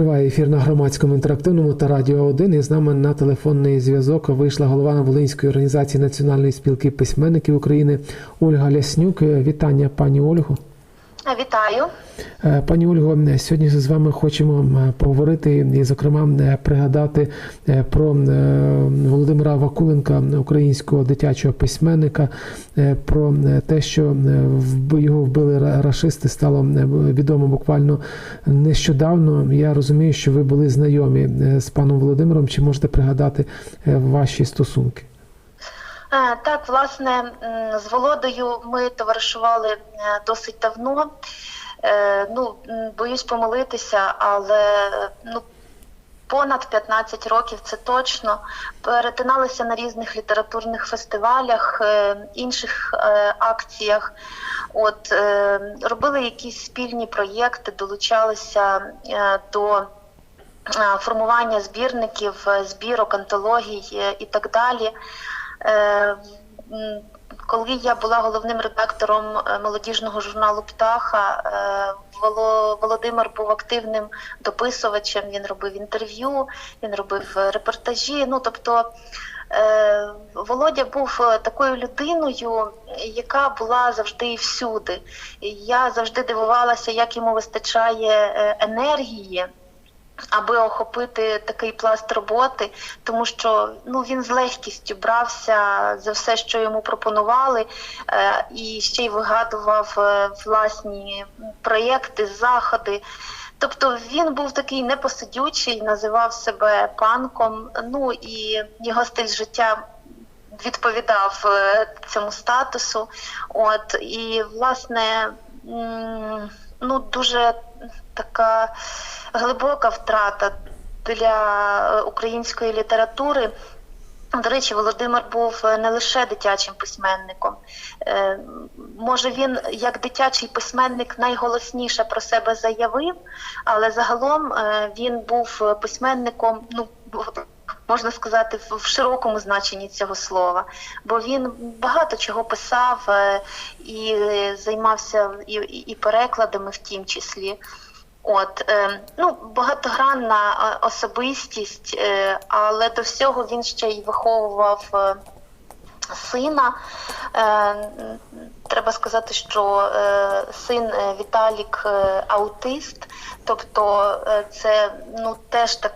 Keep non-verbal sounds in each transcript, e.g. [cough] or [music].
Триває ефір на громадському інтерактивному та радіо 1. І з нами на телефонний зв'язок вийшла голова Волинської організації Національної спілки письменників України Ольга Ляснюк. Вітання, пані Ольго. Вітаю. Е, Пані Ольго, сьогодні з вами хочемо е, поговорити і, зокрема, е, пригадати е, про е, Володимира Вакуленка, українського дитячого письменника, е, про е, те, що е, його вбили ра- рашисти, стало е, відомо буквально нещодавно. Я розумію, що ви були знайомі е, з паном Володимиром. Чи можете пригадати е, ваші стосунки? Е, Так, власне, з Володою ми товаришували е, досить давно. Е, Ну, боюсь помилитися, але ну, понад 15 років це точно. Перетиналися на різних літературних фестивалях, інших акціях. От, робили якісь спільні проєкти, долучалися до формування збірників, збірок, антологій і так далі. Е, Коли я була головним редактором е, молодіжного журналу Птаха, е, Воло- Володимир був активним дописувачем. Він робив інтерв'ю, він робив репортажі. Ну тобто Володя був такою людиною, яка була завжди і всюди. Я завжди дивувалася, як йому вистачає енергії аби охопити такий пласт роботи, тому що ну він з легкістю брався за все, що йому пропонували, е, і ще й вигадував е, власні проєкти, заходи. Тобто він був такий непосидючий, називав себе панком. Ну і його стиль життя відповідав е, цьому статусу. От і власне ну дуже така глибока втрата для е, української літератури. До речі, Володимир був е, не лише дитячим письменником. Е, Може, він як дитячий письменник найголосніше про себе заявив, але загалом він був письменником, ну можна сказати, в широкому значенні цього слова. Бо він багато чого писав е, і е, займався і, і перекладами в тім числі. От, е, ну, багатогранна особистість, але до всього він ще й виховував сина. Е, треба сказати, що е, син е, Віталік аутист, тобто це ну, теж так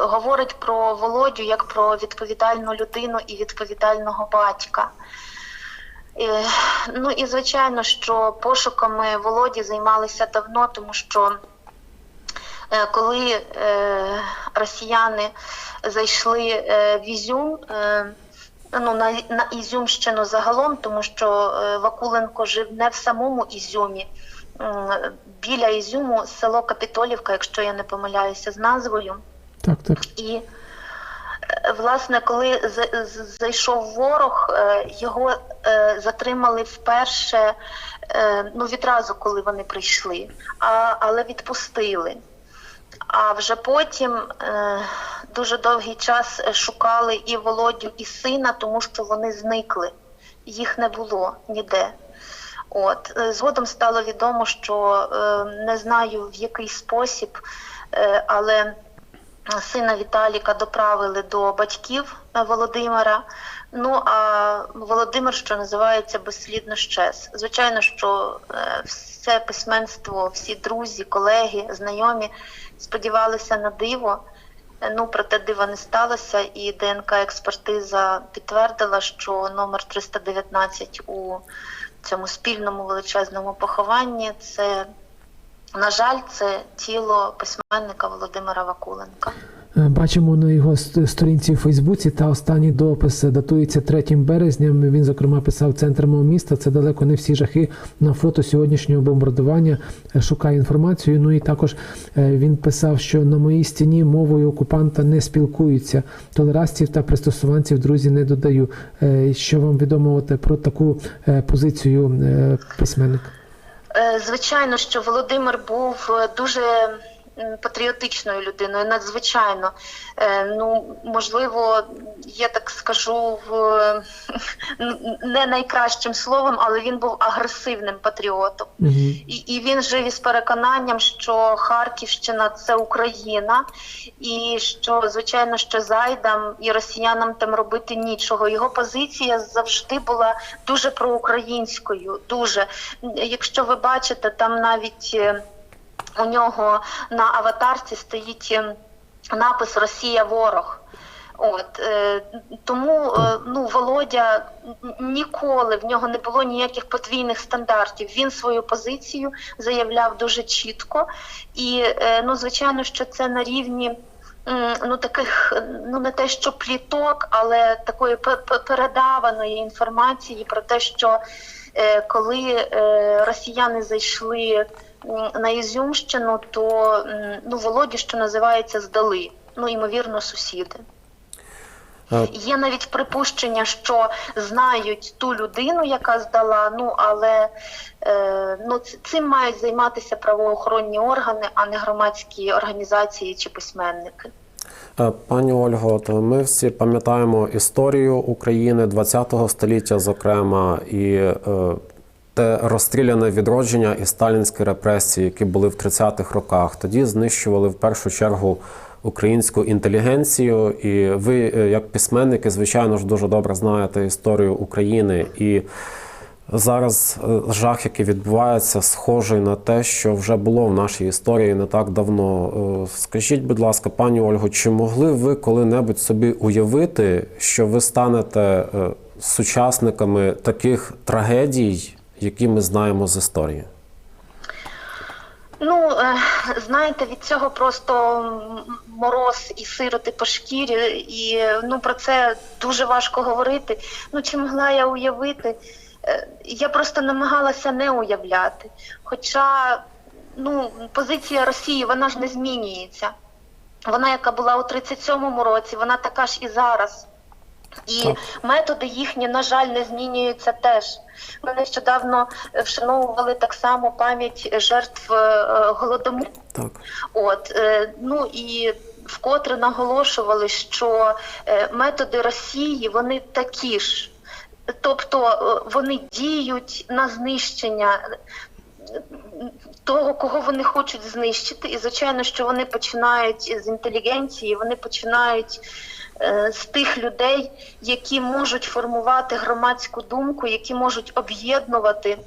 говорить про Володю як про відповідальну людину і відповідального батька. Ну і звичайно, що пошуками Володі займалися давно, тому що коли росіяни зайшли в Ізюм, ну, на, на Ізюмщину загалом, тому що е, Вакуленко жив не в самому Ізюмі. Біля Ізюму село Капітолівка, якщо я не помиляюся з назвою. Так, так. І е, власне, коли зайшов ворог, е, його затримали вперше, ну відразу, коли вони прийшли, а, але відпустили. А вже потім е, дуже довгий час е, шукали і Володю, і сина, тому що вони зникли. Їх не було ніде. От е, згодом стало відомо, що не знаю в який спосіб, але сина Віталіка доправили до батьків Володимира. Ну а Володимир, що називається, безслідно щез. Звичайно, що все письменство, всі друзі, колеги, знайомі сподівалися на диво. Е, Ну, проте дива не сталося, і ДНК-експертиза підтвердила, що номер 319 у цьому спільному величезному похованні це, на жаль, це тіло письменника Володимира Вакуленка. Е, Бачимо на його сторінці в Фейсбуці та останній допис датується 3 березня. Він, зокрема, писав центр мого міста. Це далеко не всі жахи на фото сьогоднішнього бомбардування. Е, Шукає інформацію. Ну і також е, він писав, що на моїй стіні мовою окупанта не спілкуються. Толерастів та пристосуванців друзі не додаю. Що вам відомо про таку позицію письменника? Е, Звичайно, що Володимир був дуже патріотичною людиною, надзвичайно. Е, Ну, можливо, я так скажу в [laughs] не найкращим словом, але він був агресивним патріотом. Угу. І, і він жив із переконанням, що Харківщина це Україна, і що звичайно, що зайдам і росіянам там робити нічого. Його позиція завжди була дуже проукраїнською. Дуже якщо ви бачите, там навіть е, у нього на аватарці стоїть е, напис Росія ворог. От е, тому е, ну Володя ніколи в нього не було ніяких подвійних стандартів. Він свою позицію заявляв дуже чітко, і е, ну звичайно, що це на рівні. Ну, таких, ну не те, що пліток, але такої пе- пе- передаваної інформації про те, що е, коли е, росіяни зайшли на Ізюмщину, то ну Володі, що називається, здали. Ну, ймовірно, сусіди. Є навіть припущення, що знають ту людину, яка здала. Ну але е, ну цим мають займатися правоохоронні органи, а не громадські організації чи письменники. Пані Ольго, от ми всі пам'ятаємо історію України ХХ століття, зокрема, і е, те розстріляне відродження і сталінські репресії, які були в 30-х роках. Тоді знищували в першу чергу українську інтелігенцію. І ви, е, як письменники, звичайно ж, дуже добре знаєте історію України. І Зараз е, жах, який відбувається, схожий на те, що вже було в нашій історії не так давно. Е, Скажіть, будь ласка, пані Ольго, чи могли ви коли-небудь собі уявити, що ви станете сучасниками таких трагедій, які ми знаємо з історії? Ну е, знаєте, від цього просто мороз і сироти по шкірі, і ну про це дуже важко говорити. Ну чи могла я уявити? Е, Я просто намагалася не уявляти. Хоча ну, позиція Росії вона ж не змінюється. Вона, яка була у 37-му році, вона така ж і зараз. І Так. методи їхні, на жаль, не змінюються теж. Ми нещодавно е, вшановували так само пам'ять жертв е, голодомору. Так. От е, ну і вкотре наголошували, що е, методи Росії вони такі ж, тобто е, вони діють на знищення. е, Того, кого вони хочуть знищити, і звичайно, що вони починають з інтелігенції, вони починають е, з тих людей, які можуть формувати громадську думку, які можуть об'єднувати.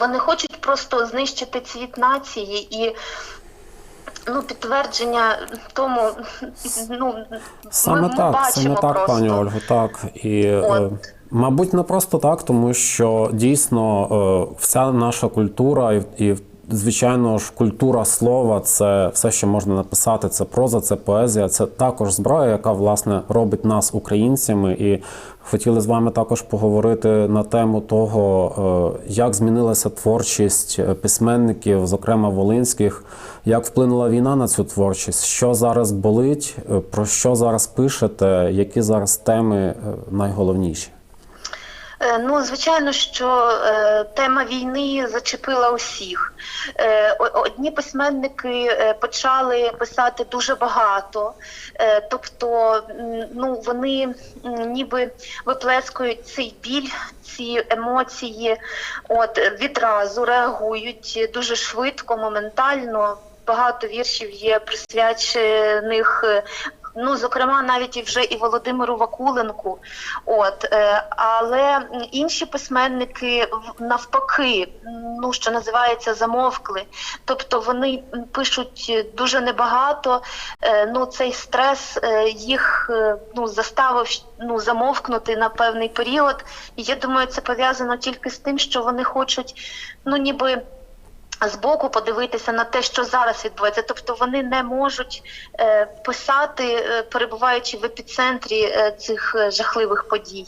Вони хочуть просто знищити цвіт нації і ну, підтвердження тому, ну, Саме ми, ми так, бачимо саме так, просто. пані Ольго, так. І, е, От. мабуть, не просто так, тому що дійсно е, вся наша культура і, і звичайно ж, культура слова це все, що можна написати. Це проза, це поезія, це також зброя, яка власне робить нас українцями. І хотіли з вами також поговорити на тему того, е, як змінилася творчість е, письменників, зокрема волинських, як вплинула війна на цю творчість, що зараз болить, е, про що зараз пишете, які зараз теми найголовніші. Е, Ну, звичайно, що е, тема війни зачепила усіх. Е, одні письменники е, почали писати дуже багато, е, тобто ну, вони ніби виплескують цей біль, ці емоції, от е, відразу реагують дуже швидко, моментально. Багато віршів є присвячених. Ну, зокрема, навіть і вже і Володимиру Вакуленку. От, е, але інші письменники навпаки, ну що називається, замовкли. Тобто вони пишуть дуже небагато. Е, ну, цей стрес е, їх ну, заставив ну, замовкнути на певний період. Я думаю, це пов'язано тільки з тим, що вони хочуть, ну ніби збоку подивитися на те, що зараз відбувається. Тобто вони не можуть е, писати, е, перебуваючи в епіцентрі е, цих жахливих подій.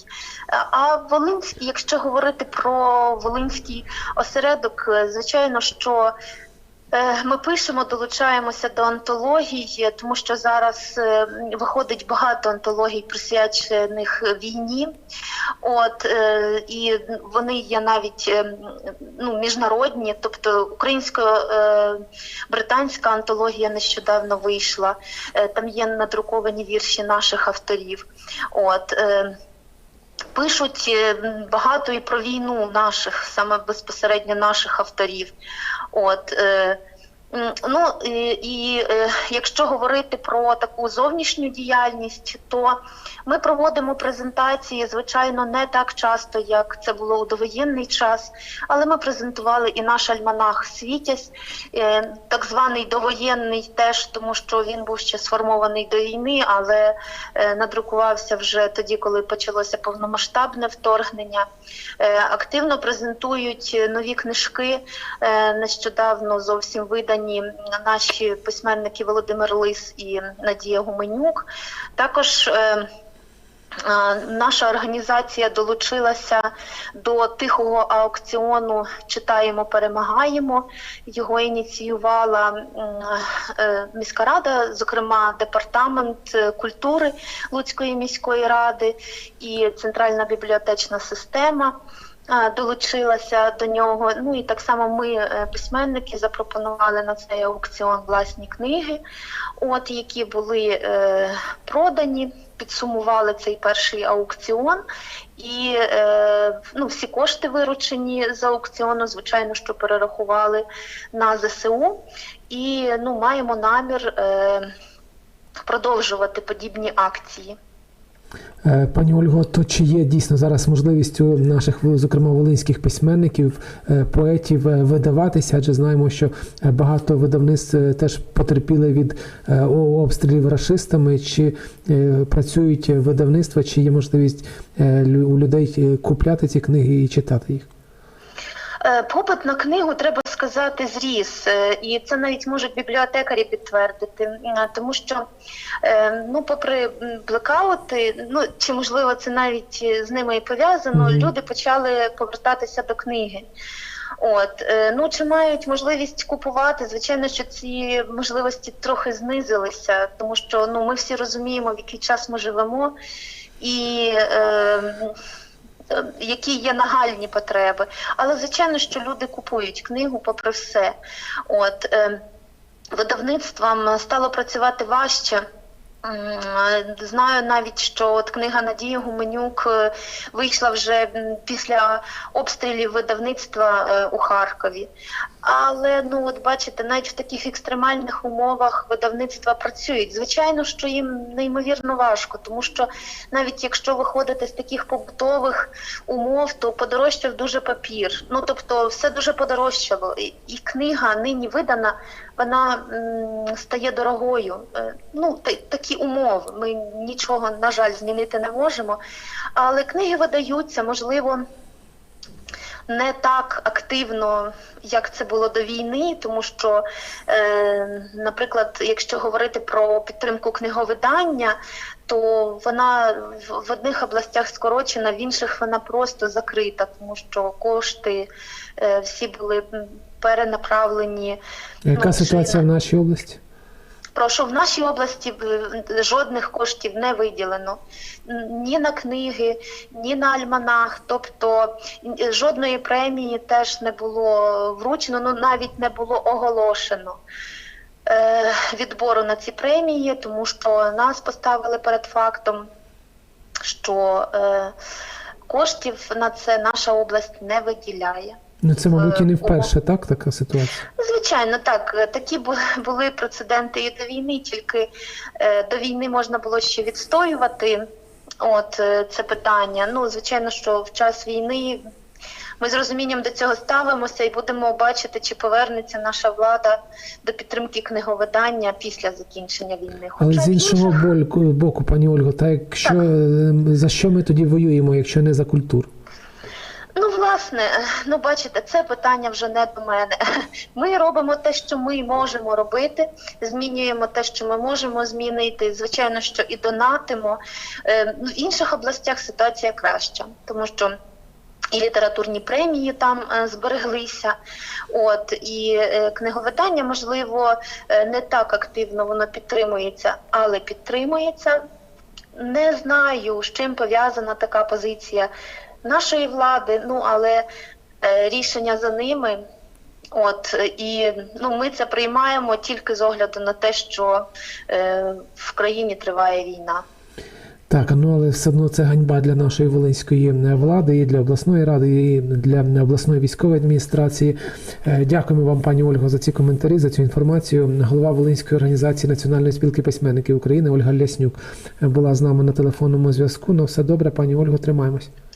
А Волинський, якщо говорити про Волинський осередок, звичайно, що Ми пишемо, долучаємося до антологій, тому що зараз е, виходить багато антологій, присвячених війні. От е, і вони є навіть е, ну, міжнародні, тобто українсько-британська антологія нещодавно вийшла. Е, Там є надруковані вірші наших авторів. От е, Пишуть е, багато і про війну наших, саме безпосередньо наших авторів. От, е, ну, і, і е, якщо говорити про таку зовнішню діяльність, то ми проводимо презентації, звичайно, не так часто, як це було у довоєнний час, але ми презентували і наш альманах Світязь, е, так званий довоєнний теж, тому що він був ще сформований до війни, але е, надрукувався вже тоді, коли почалося повномасштабне вторгнення. Активно презентують нові книжки. Нещодавно зовсім видані наші письменники Володимир Лис і Надія Гуменюк. Також е, Е, Наша організація долучилася до тихого аукціону Читаємо, перемагаємо. Його ініціювала е, міська рада, зокрема департамент культури Луцької міської ради і центральна бібліотечна система. Е, Долучилася до нього. Ну і так само ми, е, письменники, запропонували на цей аукціон власні книги, от які були е, продані підсумували цей перший аукціон, і е, ну, всі кошти виручені з аукціону, звичайно, що перерахували на ЗСУ. І ну, маємо намір е, продовжувати подібні акції. Е, Пані Ольго, то чи є дійсно зараз можливість у наших, зокрема волинських письменників, е, поетів е, видаватися? Адже знаємо, що багато видавництв теж потерпіли від обстрілів рашистами. Чи працюють видавництва, чи є можливість у людей купляти ці книги і читати їх? Попит на книгу, треба сказати, зріс, Е, і це навіть можуть бібліотекарі підтвердити, тому що, е, ну, попри блекаути, ну чи можливо це навіть е, з ними і пов'язано, Мгм. люди почали повертатися до книги. От ну чи мають можливість купувати? Звичайно, що ці можливості трохи знизилися, тому що ну ми всі розуміємо, в який час ми живемо, і е, які є нагальні потреби. Але звичайно, що люди купують книгу попри все. От е, видавництвам стало працювати важче. Знаю навіть, що от книга Надії Гуменюк е, вийшла вже після обстрілів видавництва е, у Харкові. Але ну от бачите, навіть в таких екстремальних умовах видавництва працюють. Звичайно, що їм неймовірно важко, тому що навіть якщо виходити з таких побутових умов, то подорожчав дуже папір. Ну тобто, все дуже подорожчало. І, книга нині видана, вона м, стає дорогою. Е, Ну та, такі умови. Ми нічого на жаль змінити не можемо. Але книги видаються, можливо не так активно, як це було до війни, тому що, е, наприклад, якщо говорити про підтримку книговидання, то вона в, одних областях скорочена, в інших вона просто закрита, тому що кошти е, всі були перенаправлені. Яка Ну, ситуація в нашій області? Прошу, в нашій області е, жодних коштів не виділено ні на книги, ні на альманах. Тобто е, жодної премії теж не було вручено, ну навіть не було оголошено е, відбору на ці премії, тому що нас поставили перед фактом, що коштів на це наша область не виділяє. Ну це, мабуть, і не Е, вперше, так, така ситуація. Звичайно, так. Е, Такі бу- були прецеденти і до війни, тільки е, до війни можна було ще відстоювати от це питання. Ну, звичайно, що в час війни ми з розумінням до цього ставимося і будемо бачити, чи повернеться наша влада до підтримки книговидання після закінчення війни. Але з іншого інших- боку, пані Ольго, та якщо е, за що ми тоді воюємо, якщо не за культуру? Ну, власне, ну бачите, це питання вже не до мене. [laughs] Ми робимо те, що ми можемо робити, змінюємо те, що ми можемо змінити. Звичайно, що і донатимо. Е, ну, В інших областях ситуація краща, тому що і літературні премії там е, збереглися. От і е, книговидання, можливо, не так активно воно підтримується, але підтримується. Не знаю, з чим пов'язана така позиція нашої влади, ну але е, рішення за ними. От і ну, ми це приймаємо тільки з огляду на те, що е, в країні триває війна. Так, ну але все одно це ганьба для нашої волинської е, влади, і для обласної ради, і для е, обласної військової адміністрації. Дякуємо вам, пані Ольго, за ці коментарі, за цю інформацію. Голова Волинської організації Національної спілки письменників України Ольга Ляснюк була з нами на телефонному зв'язку. Ну, все добре, пані Ольго, тримаємось.